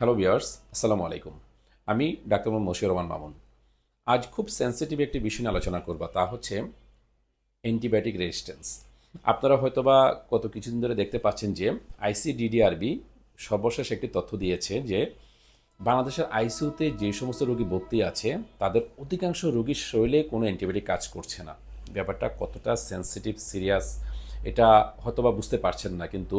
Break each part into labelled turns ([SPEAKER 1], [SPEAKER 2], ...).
[SPEAKER 1] Hello বিয়ার্স আসসালামু আলাইকুম আমি ডাক্তার মোহাম্মদ মশিউর রহমান মামুন আজ খুব সেন্সিটিভ একটি বিষয় নিয়ে আলোচনা করব, তা হচ্ছে অ্যান্টিবায়োটিক রেজিস্ট্যান্স আপনারা হয়তোবা কত কিছুদিন ধরে দেখতে পাচ্ছেন যে আইসিডিডিআরবি সর্বশেষ একটি তথ্য দিয়েছে যে বাংলাদেশের আইসিইউতে যে সমস্ত রোগী ভর্তি আছে, তাদের অধিকাংশ রোগীর শরীরে কোনো অ্যান্টিবায়োটিক কাজ করছে না। ব্যাপারটা কতটা সেন্সিটিভ সিরিয়াস এটা হয়তোবা বুঝতে পারছেন না, কিন্তু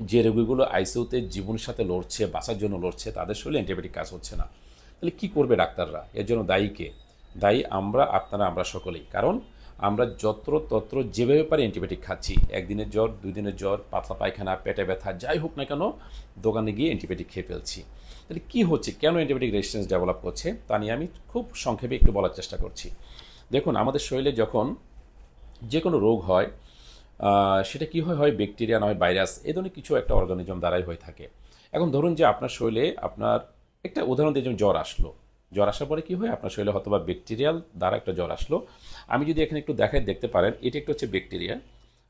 [SPEAKER 1] যে রোগীগুলো আইসিইউতে জীবনের সাথে লড়ছে, বাঁচার জন্য লড়ছে, তাদের শরীরে অ্যান্টিবায়োটিক কাজ হচ্ছে না। তাহলে কী করবে ডাক্তাররা? এর জন্য দায়ী কে? দায়ী আমরা, আপনারা, আমরা সকলেই। কারণ আমরা যত্র তত্র যেভাবে পারি অ্যান্টিবায়োটিক খাচ্ছি, একদিনের জ্বর দুই দিনের জ্বর, পাতলা পায়খানা, পেটে ব্যথা, যাই হোক না কেন, দোকানে গিয়ে অ্যান্টিবায়োটিক খেয়ে ফেলছি। তাহলে কী হচ্ছে? কেন অ্যান্টিবায়োটিক রেজিস্ট্যান্স ডেভেলপ করছে? তা নিয়ে আমি খুব সংক্ষেপে একটু বলার চেষ্টা করছি। দেখুন, আমাদের শরীরে যখন যে কোনো রোগ হয় সেটা কি হয়? হয় ব্যাকটেরিয়া নয় ভাইরাস, এ ধরনের কিছু একটা অর্গানিজম দ্বারাই হয়ে থাকে। এখন ধরুন যে আপনার শরীরে আপনার একটা উদাহরণ দিয়ে যেমন জ্বর আসলো। জ্বর আসার পরে কি হয়? আপনার শরীরে হয়তো বা ব্যাকটেরিয়াল দ্বারা একটা জ্বর আসলো। আমি যদি এখানে একটু দেখাই, দেখতে পারেন, এটি একটা হচ্ছে ব্যাকটেরিয়া।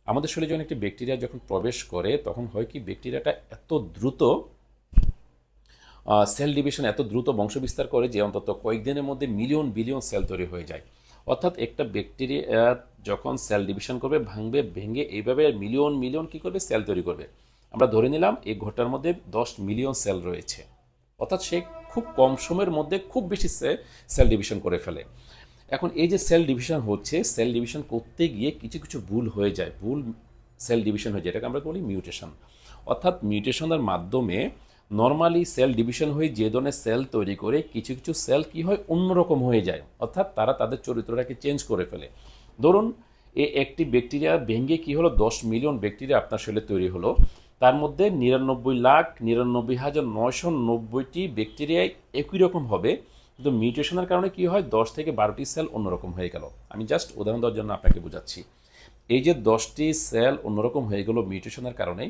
[SPEAKER 1] আমাদের শরীরে যখন একটি ব্যাকটেরিয়া যখন প্রবেশ করে, তখন হয় কি, ব্যাকটেরিয়াটা এত দ্রুত সেল ডিভিশন এত দ্রুত বংশবিস্তার করে যে অন্তত কয়েকদিনের মধ্যে মিলিয়ন বিলিয়ন সেল তৈরি হয়ে যায়। অর্থাৎ একটা ব্যাকটেরিয়া যখন সেল ডিভিশন করবে, ভাঙবে, ভেঙে এইভাবে মিলিয়ন মিলিয়ন কী করবে? সেল তৈরি করবে। আমরা ধরে নিলাম এই ঘরটার মধ্যে দশ মিলিয়ন সেল রয়েছে। অর্থাৎ সে খুব কম সময়ের মধ্যে খুব বেশি সেল ডিভিশন করে ফেলে। এখন এই যে সেল ডিভিশন হচ্ছে সেল ডিভিশন করতে গিয়ে কিছু কিছু ভুল হয়ে যায়। ভুল সেল ডিভিশন হয়ে যায়। এটাকে আমরা বলি মিউটেশন অর্থাৎ মিউটেশনের মাধ্যমে নর্মালি সেল ডিভিশন হয়ে যে ধরনের সেল তৈরি করে, কিছু কিছু সেল কি হয়? অন্যরকম হয়ে যায়। অর্থাৎ তারা তাদের চরিত্রটাকে চেঞ্জ করে ফেলে। ধরুন, এ একটি ব্যাকটেরিয়া ভেঙে কি হলো? দশ মিলিয়ন ব্যাকটেরিয়া আপনার শরীরে তৈরি হলো। তার মধ্যে নিরানব্বই লাখ নিরানব্বই হাজার নয়শো নব্বইটি ব্যাকটেরিয়া একই রকম হবে। কিন্তু মিউটেশনের কারণে কি হয়? দশ থেকে বারোটি সেল অন্যরকম হয়ে গেল। আমি জাস্ট উদাহরণ দেওয়ার জন্য আপনাকে বোঝাচ্ছি। এই যে দশটি সেল অন্যরকম হয়ে গেল মিউটেশনের কারণে,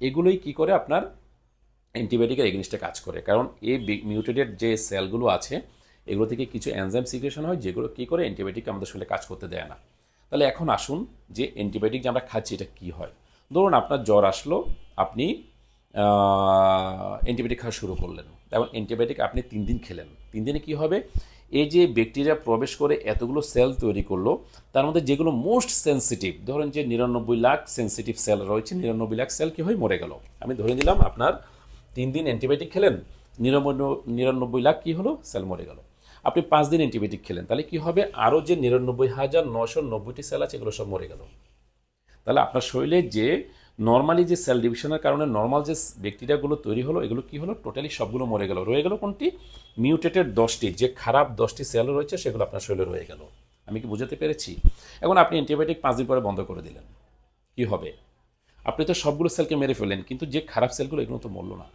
[SPEAKER 1] এগুলোই কি করে আপনার অ্যান্টিবায়োটিকের এগেনিস্টে কাজ করে? কারণ এই মিউটেটেড যে সেলগুলো আছে এগুলো থেকে কিছু এনজাইম সিক্রেশন হয়, যেগুলো কী করে অ্যান্টিবায়োটিক আমাদের শরীরে কাজ করতে দেয় না। তাহলে এখন আসুন যে অ্যান্টিবায়োটিক যে আমরা খাচ্ছি, এটা কী হয়? ধরুন আপনার জ্বর আসলো, আপনি অ্যান্টিবায়োটিক খাওয়া শুরু করলেন। এবং অ্যান্টিবায়োটিক আপনি তিন দিন খেলেন। তিন দিনে কী হবে? এই যে ব্যাকটেরিয়া প্রবেশ করে এতগুলো সেল তৈরি করল, তার মধ্যে যেগুলো মোস্ট সেন্সিটিভ ধরেন যে নিরানব্বই লাখ সেন্সিটিভ সেল রয়েছে, নিরানব্বই লাখ সেল কী হয় মরে গেল? আমি ধরে নিলাম আপনার তিন দিন অ্যান্টিবায়োটিক খেলেন, নিরানব্বই নিরানব্বই লাখ কী হলো? সেল মরে গেল। আপনি পাঁচ দিন অ্যান্টিবায়োটিক খেলেন, তাহলে কি হবে? আরও যে নিরানব্বই হাজার নশো নব্বইটি সেল আছে, এগুলো সব মরে গেল। তাহলে আপনার শরীরে যে নর্মালি যে সেল ডিভিশনের কারণে নর্মাল যে ব্যাকটেরিয়াগুলো তৈরি হলো, এগুলো কি হলো? টোটালি সবগুলো মরে গেল। রয়ে গেল কোনটি? মিউটেটেড দশটি, যে খারাপ দশটি সেল রয়েছে, সেগুলো আপনার শরীরে রয়ে গেল। আমি কি বুঝাতে পেরেছি? এখন আপনি অ্যান্টিবায়োটিক পাঁচ দিন পরে বন্ধ করে দিলেন। কি হবে? আপনি তো সবগুলো সেলকে মেরে ফেলেন কিন্তু যে খারাপ সেলগুলো এগুলো তো মরলো না।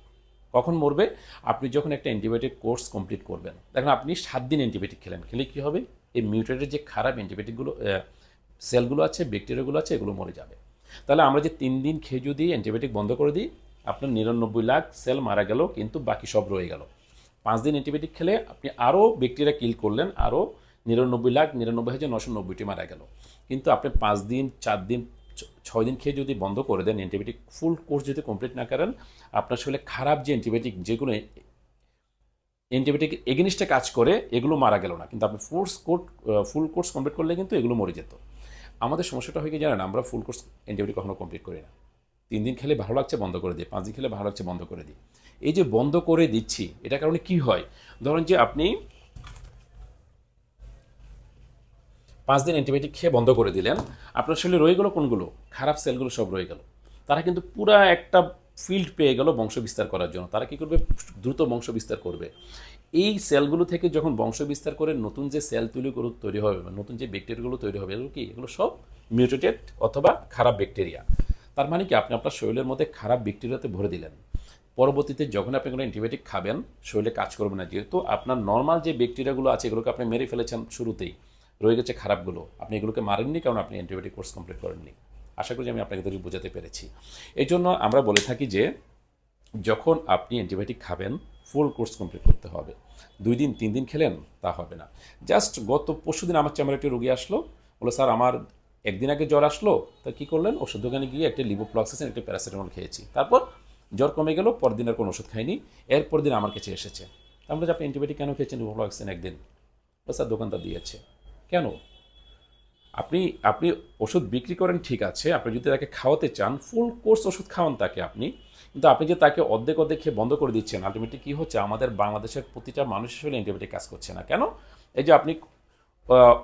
[SPEAKER 1] কখন মরবে? আপনি যখন একটা অ্যান্টিবায়োটিক কোর্স কমপ্লিট করবেন, দেখেন আপনি সাত দিন অ্যান্টিবায়োটিক খেলেন, খেলে কী হবে? এই মিউটেটেড যে খারাপ অ্যান্টিবায়োটিকগুলো সেলগুলো আছে ব্যাকটেরিয়াগুলো আছে, এগুলো মরে যাবে। তাহলে আমরা যে তিন দিন খেয়ে যদি অ্যান্টিবায়োটিক বন্ধ করে দিই, আপনার নিরানব্বই লাখ সেল মারা গেল, কিন্তু বাকি সব রয়ে গেল। পাঁচ দিন অ্যান্টিবায়োটিক খেলে আপনি আরও ব্যাকটেরিয়া কিল করলেন, আরও নিরানব্বই লাখ নিরানব্বই হাজার নশো নব্বইটি মারা গেল। কিন্তু আপনি পাঁচ দিন, চার দিন ছয় দিন খেয়ে যদি বন্ধ করে দেন অ্যান্টিবায়োটিক ফুল কোর্স যদি কমপ্লিট না করেন, আপনার শরীরে খারাপ যে অ্যান্টিবায়োটিক যেগুলো অ্যান্টিবায়োটিক এগেনিস্টে কাজ করে, এগুলো মারা গেল না। কিন্তু আপনি force course full course complete করলে কিন্তু এগুলো মরে যেত। আমাদের সমস্যাটা হয়ে গিয়ে জানেন? আমরা ফুল কোর্স অ্যান্টিবায়োটিক কখনো কমপ্লিট করি না। তিন দিন খেলে ভালো লাগছে, বন্ধ করে দিই। পাঁচ দিন খেলে ভালো লাগছে, বন্ধ করে দিই। এই যে বন্ধ করে দিচ্ছি, এটার কারণে কি হয়? ধরুন যে আপনি পাঁচ দিন অ্যান্টিবায়োটিক খেয়ে বন্ধ করে দিলেন। আপনার শরীরে রয়ে গেল কোনগুলো? খারাপ সেলগুলো সব রয়ে গেল। তারা কিন্তু পুরা একটা ফিল্ড পেয়ে গেল বংশ বিস্তার করার জন্য। তারা কি করবে? দ্রুত বংশ বিস্তার করবে। এই সেলগুলো থেকে যখন বংশ বিস্তার করে নতুন যে সেল করে তৈরি হবে বা নতুন যে ব্যাকটেরিয়াগুলো তৈরি হবে, এগুলো কি? এগুলো সব মিউটেটেড অথবা খারাপ ব্যাকটেরিয়া তার মানে কি? আপনি আপনার শরীরের মধ্যে খারাপ ব্যাকটেরিয়াতে ভরে দিলেন। পরবর্তীতে যখন আপনি কোনো অ্যান্টিবায়োটিক খাবেন, শরীরে কাজ করবে না। যেহেতু আপনার নর্মাল যে ব্যাকটেরিয়াগুলো আছে, এগুলোকে আপনি মেরে ফেলেছেন শুরুতেই রয়ে গেছে খারাপগুলো। আপনি এগুলোকে মারেননি কারণ আপনি অ্যান্টিবায়োটিক কোর্স কমপ্লিট করেননি। আশা করি আমি আপনাকে তৈরি বোঝাতে পেরেছি। এই জন্য আমরা বলে থাকি যে, যখন আপনি অ্যান্টিবায়োটিক খাবেন ফুল কোর্স কমপ্লিট করতে হবে। দুই দিন, তিন দিন খেলেন, তা হবে না। জাস্ট গত পরশু দিন আমার চেম্বারে একটি রোগী আসলো। বলে স্যার, আমার একদিন আগে জ্বর আসলো। তা কী করলেন? ওষুধ দোকানে গিয়ে একটা লিভোপ্লক্সিসিন একটা প্যারাসিটামল খেয়েছি। তারপর জ্বর কমে গেল পরদিন আর কোনো ওষুধ খাইনি। এরপর দিন আমার কাছে এসেছে। আমরা যে আপনি অ্যান্টিবায়োটিক কেন খেয়েছেন ইভোফ্লক্সিন একদিন? স্যার দোকানটা দিয়েছে। কেন? আপনি আপনি ওষুধ বিক্রি করেন, ঠিক আছে। আপনি যদি তাকে খাওয়াতে চান ফুল কোর্স ওষুধ খাওয়ান তাকে আপনি। কিন্তু আপনি যে তাকে অর্ধেক অর্ধেক খেয়ে বন্ধ করে দিচ্ছেন আলটিমেটলি কী হচ্ছে? আমাদের বাংলাদেশের প্রতিটা মানুষের শরীরে অ্যান্টিবায়োটিক কাজ করছে না। কেন? এই যে আপনি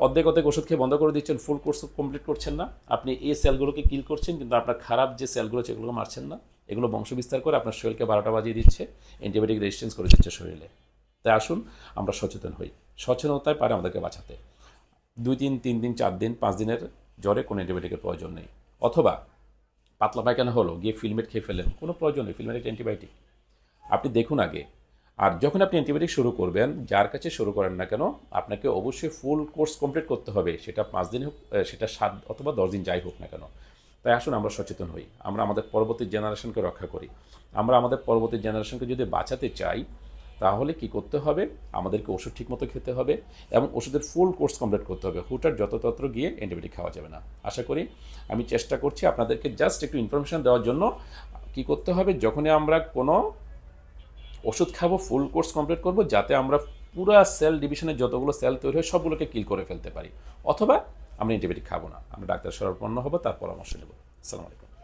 [SPEAKER 1] অর্ধেক অর্ধেক ওষুধ খেয়ে বন্ধ করে দিচ্ছেন ফুল কোর্স কমপ্লিট করছেন না। আপনি এই সেলগুলোকে কিল করছেন, কিন্তু আপনার খারাপ যে সেলগুলো আছে এগুলো মারছেন না। এগুলো বংশবিস্তার করে আপনার শরীরকে বারোটা বাজিয়ে দিচ্ছে অ্যান্টিবায়োটিক রেজিস্ট্যান্স করে দিচ্ছে শরীরে। তাই আসুন, আমরা সচেতন হই। সচেতনতায় পারে আমাদেরকে বাঁচাতে। দুই দিন তিন দিন, চার দিন, পাঁচ দিনের জ্বরে কোনো অ্যান্টিবায়োটিকের প্রয়োজন নেই। অথবা পাতলা পায়খানা হলো, গিয়ে ফিলমেট খেয়ে ফেলেন কোনো প্রয়োজন নেই ফিলমেট একটা অ্যান্টিবায়োটিক আপনি দেখুন আগে, আর যখন আপনি অ্যান্টিবায়োটিক শুরু করবেন, যার কাছে শুরু করেন না কেন, আপনাকে অবশ্যই ফুল কোর্স কমপ্লিট করতে হবে, সেটা পাঁচ দিন হোক সেটা সাত অথবা দশ দিন যাই হোক না কেন। তাই আসুন আমরা সচেতন হই, আমরা আমাদের পরবর্তী জেনারেশনকে রক্ষা করি। আমরা আমাদের পরবর্তী জেনারেশনকে যদি বাঁচাতে চাই তাহলে কি করতে হবে? আমাদেরকে ওষুধ ঠিকমতো খেতে হবে এবং ওষুধের ফুল কোর্স কমপ্লিট করতে হবে। হুটার যততত্র গিয়ে অ্যান্টিবায়োটিক খাওয়া যাবে না। আশা করি আমি চেষ্টা করছি আপনাদেরকে জাস্ট একটু ইনফরমেশন দেওয়ার জন্য। কি করতে হবে? যখনই আমরা কোনো ওষুধ খাব ফুল কোর্স কমপ্লিট করব, যাতে আমরা পুরা সেল ডিভিশনের যতগুলো সেল তৈরি হয়, সবগুলোকে কিল করে ফেলতে পারি। অথবা আমরা অ্যান্টিবায়োটিক খাব না। আমরা ডাক্তার শরণাপন্ন হব, তার পরামর্শ নেব। আসসালামু আলাইকুম।